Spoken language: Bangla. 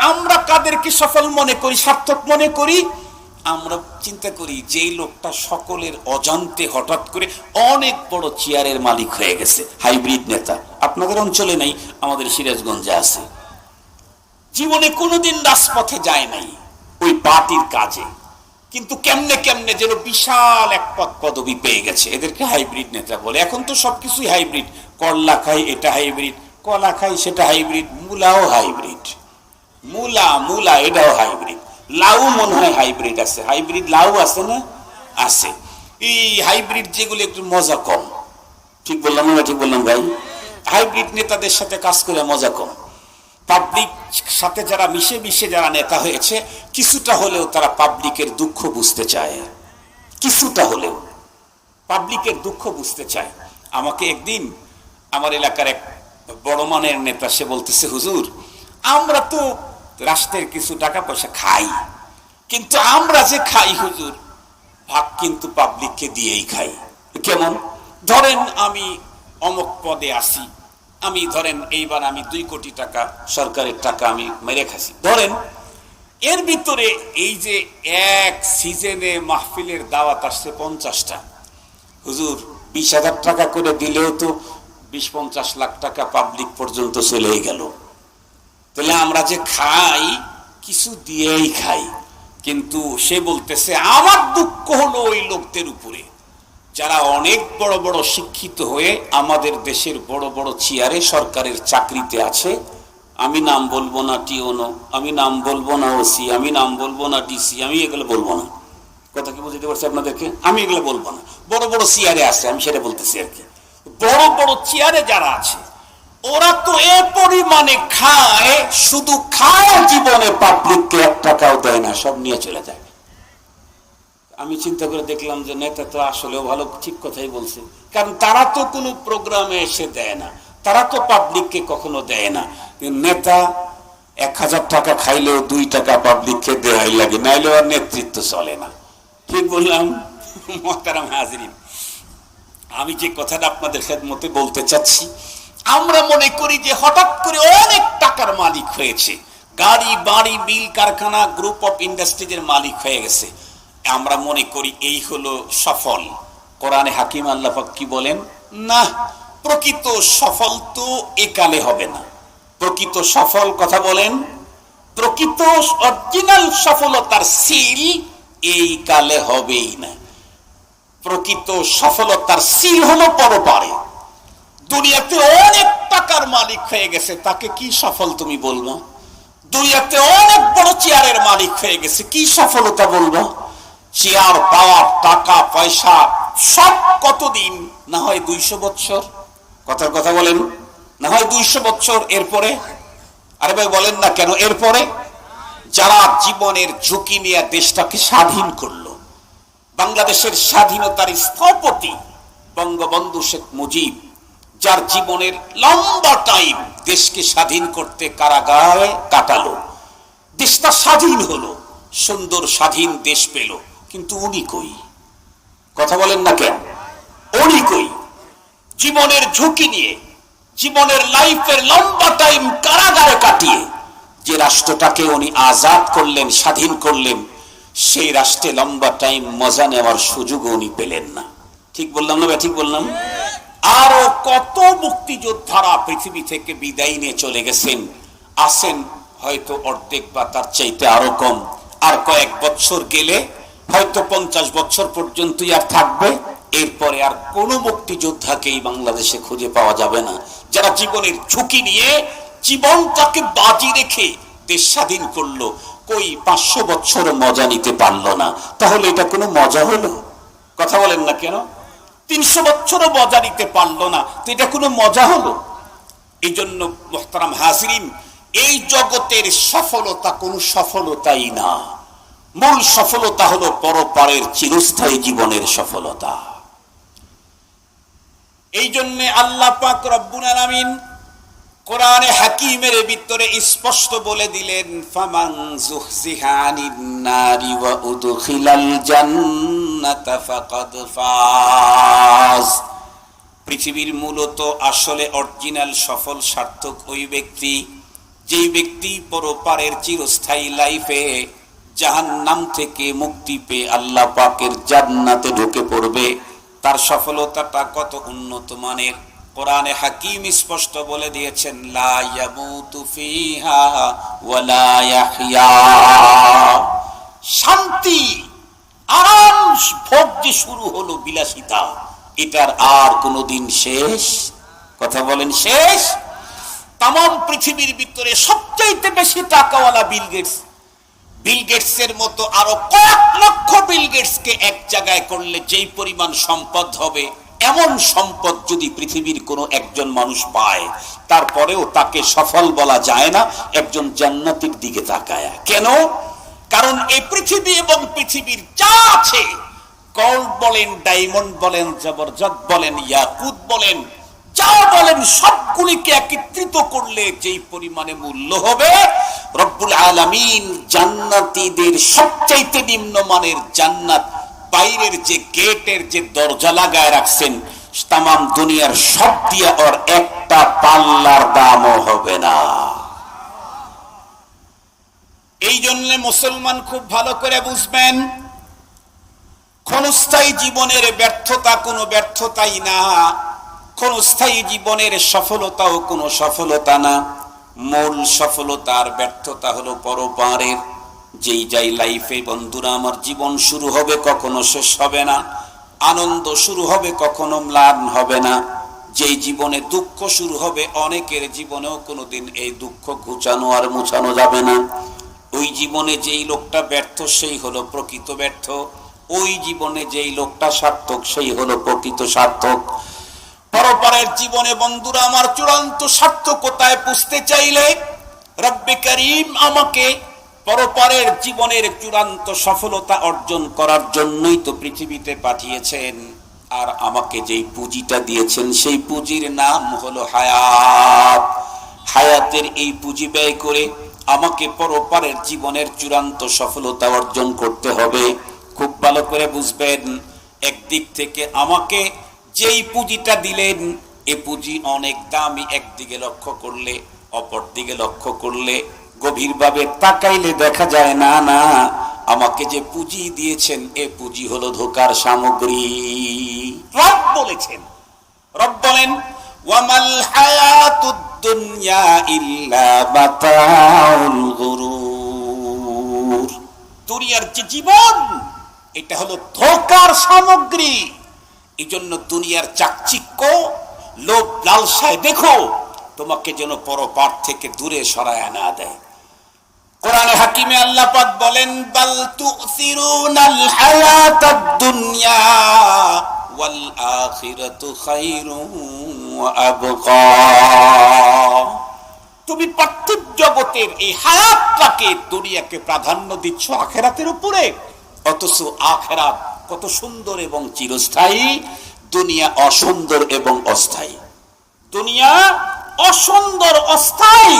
আমরা কাদেরকে সফল মনে করি, সার্থক মনে করি? আমরা চিন্তা করি, যেই লোকটা সকলের অজান্তে হঠাৎ করে অনেক বড় চেয়ারের মালিক হয়ে গেছে, হাইব্রিড নেতা। আপনাদের অঞ্চলে নাই, আমাদের সিরাজগঞ্জে আছে। জীবনে কোনোদিন রাজপথে যায় নাই, ওই পার্টির কাজে। কিন্তু কেমনে কেমনে যেন বিশাল এক পদ পদবি পেয়ে গেছে, এদেরকে হাইব্রিড নেতা বলে। এখন তো সবকিছুই হাইব্রিড। করলা খাই এটা হাইব্রিড, কলা খাই সেটা হাইব্রিড, মূলাও হাইব্রিড। মূলা মূলা, এটাও হাইব্রিড লাউ মনে হয় হাইব্রিড আছে। হাইব্রিড লাউ আছে না? আছে। এই হাইব্রিড যেগুলো একটু মজা কম। ঠিক বললাম না ঠিক বললাম ভাই? হাইব্রিড নেতাদের সাথে কাজ করে মজা কম। পাবলিক সাথে যারা মিশে মিশে যারা নেতা হয়েছে, কিছুটা হলেও তারা পাবলিকের দুঃখ বুঝতে চায়। কিছুটা হলেও। পাবলিকের দুঃখ বুঝতে চায়। আমাকে একদিন আমার এলাকার এক বড় মানের নেতা সে বলতেছে, হুজুর, আমরা তো রাষ্ট্রের কিছু টাকা পয়সা খাই। কিন্তু আমরা যে খাই, হুজুর, ভাগ কিন্তু পাবলিককে দিয়েই খাই। কেমন? ধরেন আমি অমক পদে আসি, আমি ধরেন এইবার আমি দুই কোটি টাকা, সরকারের টাকা আমি মেরে খাসি ধরেন, এর ভিতরে এই যে এক সিজনে মাহফিলের দাওয়াত আসছে পঞ্চাশটা। হুজুর, বিশ হাজার টাকা করে দিলেও তো বিশ পঞ্চাশ লাখ টাকা পাবলিক পর্যন্ত চলেই গেল। তাহলে আমরা যে খাই, কিছু দিয়েই খাই। কিন্তু সে বলতেছে, আমার দুঃখ হলো ওই লোকদের উপরে। যারা অনেক বড় বড় শিক্ষিত হয়ে আমাদের দেশের বড় বড় চেয়ারে সরকারের চাকরিতে আছে। আমি নাম বলব না টিওনো, আমি নাম বলব না ওসি, আমি নাম বলব না ডিসি, আমি এগুলো বলব না। কথা কি বুঝতে পারছি আপনাদেরকে? আমি এগুলো বলব না। বড় বড় চেয়ারে আছে, আমি সেটা বলতেছি আর কি। বড় বড় চেয়ারে যারা আছে ওরা তো এ পরিমাণে খায়, শুধু খায় জীবনে পাবলিককে এক টাকাও দেয় না, সব নিয়ে চলে যায়। আমি চিন্তা করে দেখলাম যে নেতা তো আসলেও ভালো, ঠিক কথাই বলছে। কারণ তারা তো কোনো প্রোগ্রামে এসে দেয় না, তারা তো পাবলিককে কখনো দেয় না। নেতা এক হাজার টাকা খাইলেও দুই টাকা পাবলিককে দেওয়াই লাগে নাইলেও আর নেতৃত্ব চলে না। ঠিক বললাম, মহতারাম হাজরিন। আমি যে কথাটা আপনাদের খেদমতে বলতে চাচ্ছি আমরা মনে করি যে হঠাৎ করে অনেক টাকার মালিক হয়েছে। গাড়ি, বাড়ি, বিল, কারখানা গ্রুপ অফ ইন্ডাস্ট্রিজের মালিক হয়ে গেছে। আমরা মনে করি এই হলো সফল। কোরআনে হাকিম আল্লাহাক কি বলেন? না, প্রকৃত সফল তো একালে হবে না। প্রকৃত সফল কথা বলেন, প্রকৃত অরিজিনাল সফলতার সিল এই কালে হবেই না। প্রকৃত সফলতার সিল হলো পরপারে। দুনিয়াতে মালিক হয়ে গেছে, তাকে কি সফল তুমি বলব? দুনিয়াতে অনেক বড় চেয়ারের মালিক হয়ে গেছে, কি সফলতা বলব? চেয়ার, পাওয়ার, টাকা, পয়সা, সব কতদিন? না হয় দুইশো বছর কথার কথা বলেন। না হয় দুইশো বছর এরপরে? আরে ভাই, বলেন না কেন, এরপরে? যারা জীবনের ঝুঁকি নিয়ে দেশটাকে স্বাধীন করল, বাংলাদেশের স্বাধীনতার স্থপতি বঙ্গবন্ধু শেখ মুজিব যার জীবনের লম্বা টাইম দেশকে স্বাধীন করতে কারাগারে কাটালো। দেশটা স্বাধীন হলো, সুন্দর স্বাধীন দেশ পেল। কিন্তু উনি কই? কথা বলেন না কেন? উনি কই? জীবনের ঝুঁকি নিয়ে, জীবনের লাইফের লম্বা টাইম কারাগারে কাটিয়ে, যে রাষ্ট্রটাকে উনি আজাদ করলেন, স্বাধীন করলেন, সেই রাষ্ট্রে লম্বা টাইম মজা নেওয়ার সুযোগ উনি পেলেন না। ঠিক বললাম না ঠিক বললাম? আরও কত মুক্তিযোদ্ধারা পৃথিবী থেকে বিদায় নিয়ে চলে গেছেন, আসেন হয়তো অর্ধেক বা তার চাইতে আরও কম। আর কয়েক বছর গেলে হয়তো পঞ্চাশ বছর পর্যন্তই আর থাকবে। এরপরে আর কোনো মুক্তিযোদ্ধাকেই বাংলাদেশে খুঁজে পাওয়া যাবে না। যারা জীবনের ঝুঁকি নিয়ে জীবনটাকে বাজি রেখে দেশ স্বাধীন করল, কই পাঁচশো বছর মজা নিতে পারল না। তাহলে এটা কোনো মজা হলো? কথা বলেন না কেন? তিনশো বছরও মজা নিতে পারল না। তো এটা কোনো মজা হলো? এই জন্য মোহতারাম হাজরিন, এই জগতের সফলতা কোনো সফলতাই না। মূল সফলতা হলো পরপারের চিরস্থায়ী জীবনের সফলতা। এই জন্যে আল্লাহ পাক রব্বুল আলামিন কোরআনে হাকিমের ভিতরে স্পষ্ট বলে দিলেন, ফামান জুহজিহা আনিন নারি ওয়া উদখিলাল জান্নাতা ফাকাদ ফাজ। পৃথিবীর মূলত আসলে অরিজিনাল সফল সার্থক ওই ব্যক্তি, যেই ব্যক্তি পরপারের চিরস্থায়ী লাইফে জাহান নাম থেকে মুক্তি পেয়ে আল্লাহ পাকের জান্নাতে ঢুকে পড়বে, তার সফলতাটা কত উন্নত মানের? কোরআনে হাকিম স্পষ্ট বলে দিয়েছেন শান্তি আরাম ভোগ যে শুরু হলো বিলাসিতা। এটার আর কোনোদিন শেষ? কথা বলেন শেষ? তাম পৃথিবীর ভিতরে সবচাইতে বেশি টাকাওয়ালা বিল গেটস। বিল গেটস এর মতো আরও কয়েক লক্ষ বিল গেটস কে এক জায়গায় করলে যেই পরিমাণ সম্পদ হবে এমন সম্পদ যদি পৃথিবীর কোনো একজন মানুষ পায়, তারপরেও তাকে সফল বলা যায় না, একজন জান্নাতির দিকে তাকায়। কেন? কারণ এই পৃথিবী এবং পৃথিবীর যা আছে গোল্ড বলেন ডায়মন্ড বলেন, জবরজত বলেন, ইয়াকুত বলেন, যা বলেন, সবগুলিকে একত্রিত করলে যেই পরিমাণে মূল্য হবে, রব্বুল আলামিন জান্নাতীদের সবচাইতে নিম্নমানের জান্নাত বাইরের যে গেটের যে দরজা লাগায় রাখছেন, তামাম দুনিয়ার সব দিয়ে ওর একটা পাল্লার দামও হবে না। এই জন্য মুসলমান খুব ভালো করে বুঝবেন, ক্ষণস্থায়ী জীবনের ব্যর্থতা কোনো ব্যর্থতাই না, ক্ষণস্থায়ী জীবনের সফলতাও কোনো সফলতা না। মূল সফলতার ব্যর্থতা হলো পরপারের যেই যাই লাইফে বন্ধুরা, আমার জীবন শুরু হবে কখনো শেষ হবে না, আনন্দ শুরু হবে কখনো ম্লান হবে না, যেই জীবনে দুঃখ শুরু হবে, অনেকের জীবনেও কোনোদিন এই দুঃখ ঘুচানো আর মুছানো যাবে না। ওই জীবনে যেই লোকটা ব্যর্থ, সেই হলো প্রকৃত ব্যর্থ। ওই জীবনে যেই লোকটা সার্থক, সেই হলো প্রকৃত সার্থক। পরপরের জীবনে, বন্ধুরা, আমার চূড়ান্ত সার্থকতায় পুষতে চাইলে রব্বে করিম আমাকে পরপরের জীবনের চূড়ান্ত সফলতা অর্জন করার জন্যই তো পৃথিবীতে পাঠিয়েছেন। আর আমাকে যেই পুঁজিটা দিয়েছেন, সেই পুঁজির নাম হলো হায়াত। হায়াতের এই পুঁজি ব্যয় করে আমাকে পরপারের জীবনের চূড়ান্ত সফলতা অর্জন করতে হবে। খুব ভালো করে বুঝবেন, একদিক থেকে আমাকে যেই পুঁজিটা দিলেন, এ পুঁজি অনেক দামি, একদিকে লক্ষ্য করলে অপর দিকে লক্ষ্য করলে গভীরভাবে তাকাইলে দেখা যায়, না না, আমাকে যে পুঁজি দিয়েছেন, এ পুঁজি হলো ধোকার সামগ্রী। রব বলেছেন, রব বলেন, ওয়ামাল হায়াতুদ দুনিয়া ইল্লা মাতাউল গুরুর। দুনিয়ার যে জীবন, এটা হলো ধোকার সামগ্রী। এই জন্য দুনিয়ার চাকচিক্য লোভ লালসায় দেখো, তোমাকে যেন পরপার থেকে দূরে সরায় না দেয়। কোরআনে হাকিমে আল্লাহ পাক বলেন, বাল তুসিরুনাল হায়াতাদ দুনিয়া ওয়াল আখিরাতু আবকা তুমি পার্থিব জগতের এই হায়াতটাকে, দুনিয়াকে প্রাধান্য দিচ্ছ আখেরাতের উপরে। অথচ আখেরাত কত সুন্দর এবং চিরস্থায়ী। দুনিয়া অসুন্দর এবং অস্থায়ী। দুনিয়া অসুন্দর, অস্থায়ী।